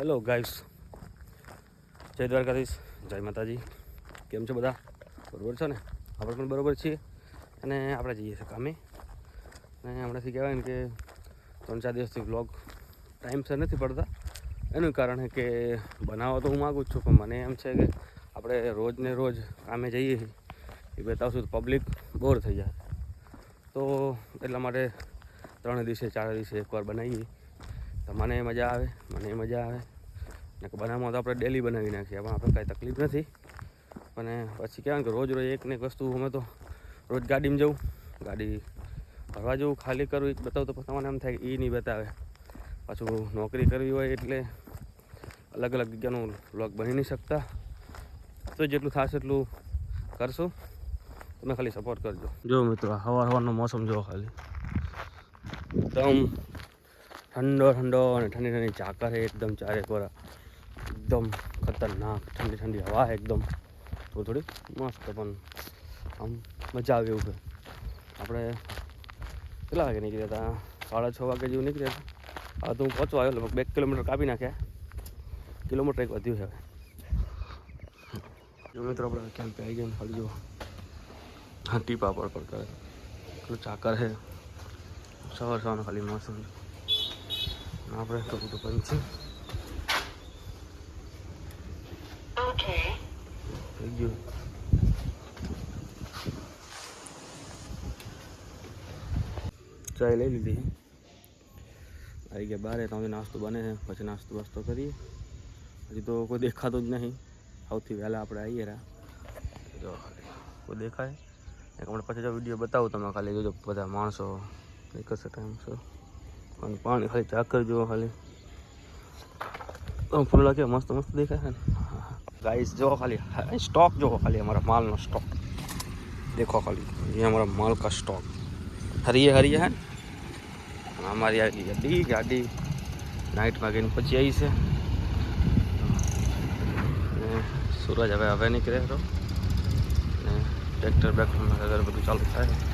Hello guys. જય દ્વારકાધીશ. જય માતાજી. કેમ છો બધા? બરોબર છો ને? આપણે પણ બરોબર છીએ અને આપણે જઈએ છીએ કામે. અને હમણાંથી કહેવાય ને કે ત્રણ ચાર દિવસથી વ્લોગ ટાઈમસર નથી પડતા. એનું કારણ કે બનાવવા તો હું માગું જ છું, પણ મને એમ છે કે આપણે રોજ ને રોજ કામે જઈએ એ બતાવશું તો પબ્લિક બોર થઈ જાય. તો એટલા માટે ત્રણ દિવસે, ચાર દિવસે એકવાર બનાવીએ. તો મને મજા આવે, મને મજા આવે. બનાવવામાં તો આપણે ડેલી બનાવી નાખીએ પણ આપણે કાંઈ તકલીફ નથી. અને પછી કહેવાય કે રોજ રોજ એક ને એક વસ્તુ અમે તો રોજ ગાડીમાં જવું ગાડી ભરવા જવું ખાલી કરવું એ બતાવું તો તમને એમ થાય કે એ નહીં બતાવે. પાછું નોકરી કરવી હોય એટલે અલગ અલગ જગ્યાનું બ્લોગ બની નહીં શકતા. તો જેટલું થશે એટલું કરશું. તમે ખાલી સપોર્ટ કરજો. જો મિત્રો હવાર હવારનો મોસમ જો ખાલી. એકદમ ઠંડો ઠંડો અને ઠંડી ઠંડી ચાકર એકદમ ચારે કોરા. એકદમ ખતરનાક, ઠંડી ઠંડી હવા એકદમ. થોડી થોડી મસ્ત પણ આમ મજા આવે એવું છે. આપણે કેટલા વાગે નીકળ્યા હતા? સાડા છ વાગે જેવું નીકળ્યા હતા. હવે તો હું પહોંચવા આવ્યો, લગભગ બે કિલોમીટર કાપી નાખ્યા. કિલોમીટર એક વધ્યું છે હવે. મિત્રો, આપણે ક્યાંક આવી ગયા ખાલી જો હા પાપડ પર કરે એટલું ચાકર છે. સવાર સવારનું ખાલી મોસમ છે. આપણે તો બધું પંચી થઈ ગયું ચાય લઈ લીધી આવી ગયા બારે તો નાસ્તો બને છે પછી નાસ્તો વાસ્તો કરીએ હજી તો કોઈ દેખાતું જ નહીં સૌથી વહેલા આપણે આવીએ રહ્યા જો ખાલી કોઈ દેખાય એક હમણાં પછી જો વિડીયો બતાવું તમે ખાલી જોજો બધા માણસો નીકળશે ટાઈમ છે અને પાણી ખાલી ચાકર જુઓ ખાલી તો ફૂલા કે મસ્ત મસ્ત દેખાય છે ને गाइस जो खाली स्टॉक जो खाली हमारा माल નો स्टॉक देखो खाली ये हमारा माल का स्टॉक हरिये हरिये है અને અમારી આવી ગાડી ગાડી નાઇટમાં ગઈને પછી આવી છે ને સૂરજ હવે હવે નીકળે તો ને ટ્રેક્ટર બેક્ટર અગર બધું ચાલુ થાય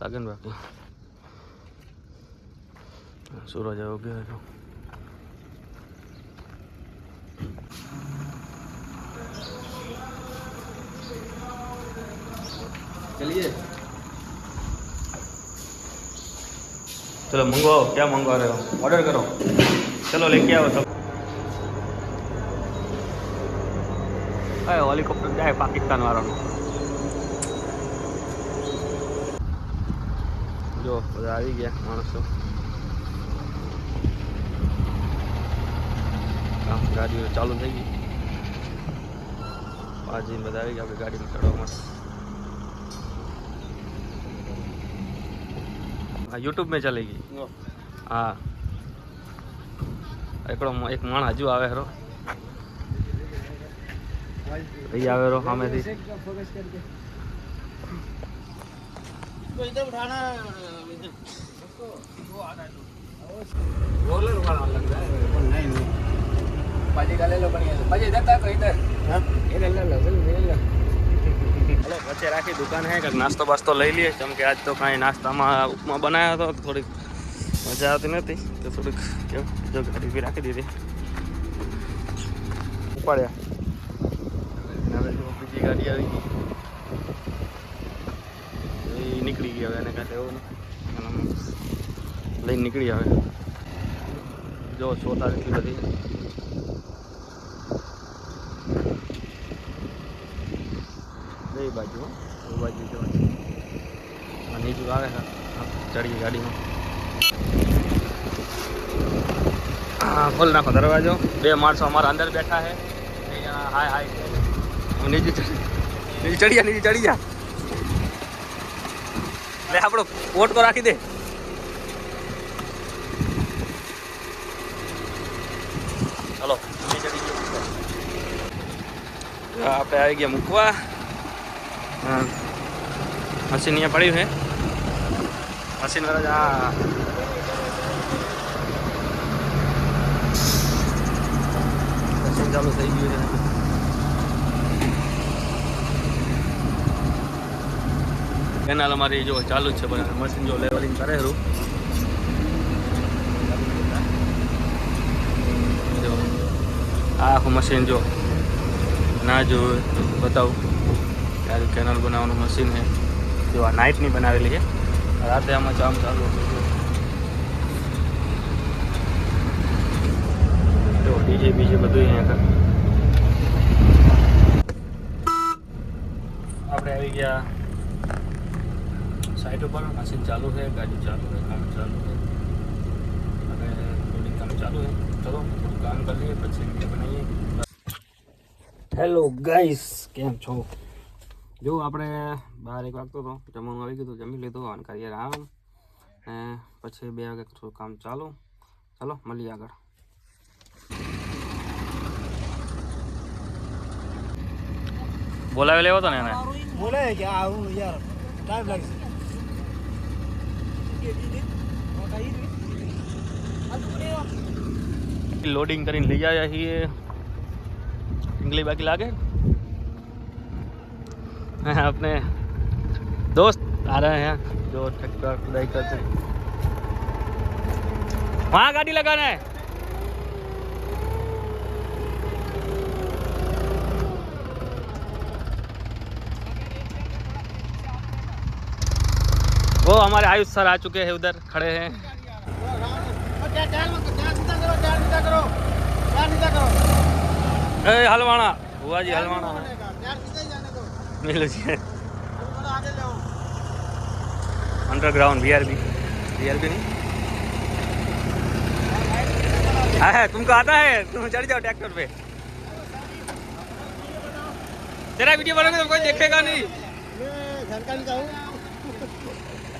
લાગે ને બાકી સૂરજ આવ્યો ગયો હતો ચલો મંગવાઓ ક્યાં મંગવા રહ્યો ઓર્ડર કરો. ચલો લઈ કે આવો? તમે હોલિકોપ્ટર જાય પાકિસ્તાન વાળાનું જો બધા આવી ગયા માણસો ગાડીઓ ચાલુ થઈ ગઈ આજે બધા આવી ગયા આપણે ગાડીમાં ચડવા માટે હા યુટ્યુબ મેં ચાલી ગઈ હા એકડો એક માણ હજુ આવે હરો ભાઈ આવે રો સામેથી હલો વચ્ચે રાખી દુકાન હે કંઈક નાસ્તો બાસ્તો લઈ લઈએ કેમ કે આજ તો કાંઈ નાસ્તામાં ઉપમા બનાવ્યો હતો તો થોડીક મજા આવતી નથી તો થોડીક કેવું જો ગાડી બી રાખી દીધી ઉપાડ્યા અને હવે જો બીજી ગાડી આવી ગઈ નીકળી ગઈ હવે એને કાંઈ એવું નથી અને આમ લઈને નીકળી આવે જો છોતા એટલી બધી બે બાજુ હો. બે બાજુ જો આ નીચું આવે છે આ ચડીએ ગાડીમાં હા ખોલ નાખો દરવાજો બે માણસો અમારા અંદર બેઠા છે બે જણા હાય હાય કહે છે. હું નીચે ચડી નીચે ચડી જા નીચે ચડી જા લે, આપણો કોટ તો રાખી દે. ગયો. આપણે આવી ગયા મૂકવા. મશીન અહીંયા પડ્યું છે. મશીન વાળા આ મશીન ચાલુ થઈ ગયું છે. કેનાલ અમારી જો ચાલુ છે, પણ મશીન જો લેવલિંગ કરે હરું જો આખું મશીન જો ના જો બતાવું. ત્યારે કેનલ બનાવવાનું મશીન છે. જો આ નાઇટની બનાવેલી છે. રાતે આમાં કામ ચાલુ જો ડીજે બીજે બધું અહીંયા આપણે આવી ગયા સાઈડ ઉપર મશીન ચાલુ છે ગાડી ચાલુ છે કામ ચાલુ છે અને લોડિંગ કામ ચાલુ છે ચલો થોડું કામ કરી લઈએ પછી વિડીયો બનાવીએ હેલો ગાઈસ કેમ છો જો આપણે બહાર એક વાગતો હતો જમવાનું આવી ગયું હતું જમી લીધું અને કરીએ આરામ ને પછી બે વાગે થોડું કામ ચાલુ ચાલો મળીએ આગળ બોલાવી લેવો તો ને એને બોલે કે આવું યાર ટાઈમ લાગશે लोडिंग કરીને લઈ આવ્યા છીએ इंग्लिश बाकी लागे हैं अपने दोस्त आ रहे हैं जो ट्रैक्टर खुदाई करते हैं वहाँ गाड़ी लगाना है वो हमारे आयुष सर आ चुके हैं, उधर खड़े हैं। ए, हलवाना। हुआ जी हलवाना। मिलो जी। अंडरग्राउंड वीआरबी वीआरबी नहीं? हाँ है, तुमको आता है? तुम चढ़ जाओ ट्रैक्टर पे। तेरा वीडियो बनोगे तो कोई देखेगा नहीं।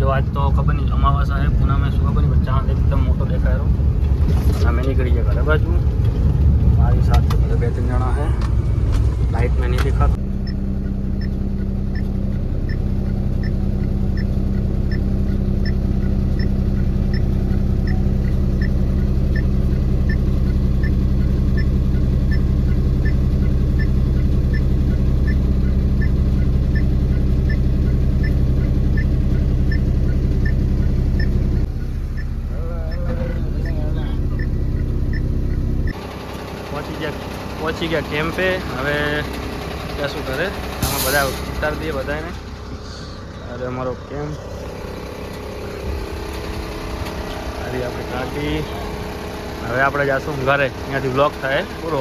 જો આજ તો ખબર નહીં અમાવાસા છે પૂનામાં શું ખબર નહીં ચાંદ એકદમ મોટો દેખાયો. અમે નીકળી ગયા ઘરે બાજુ. મારી સાથે બે ત્રણ જણા હે લાઇટ મેં નહીં દેખાતું. ગયા, પહોંચી ગયા કેમ્પે. હવે ત્યાં શું કરે? આમાં બધા ઉતારી દઈએ બધાને અરે અમારો કેમ્પ. અરે આપણે કાઢી. હવે આપણે જાશું ઘરે. ત્યાંથી બ્લોક થાય પૂરો.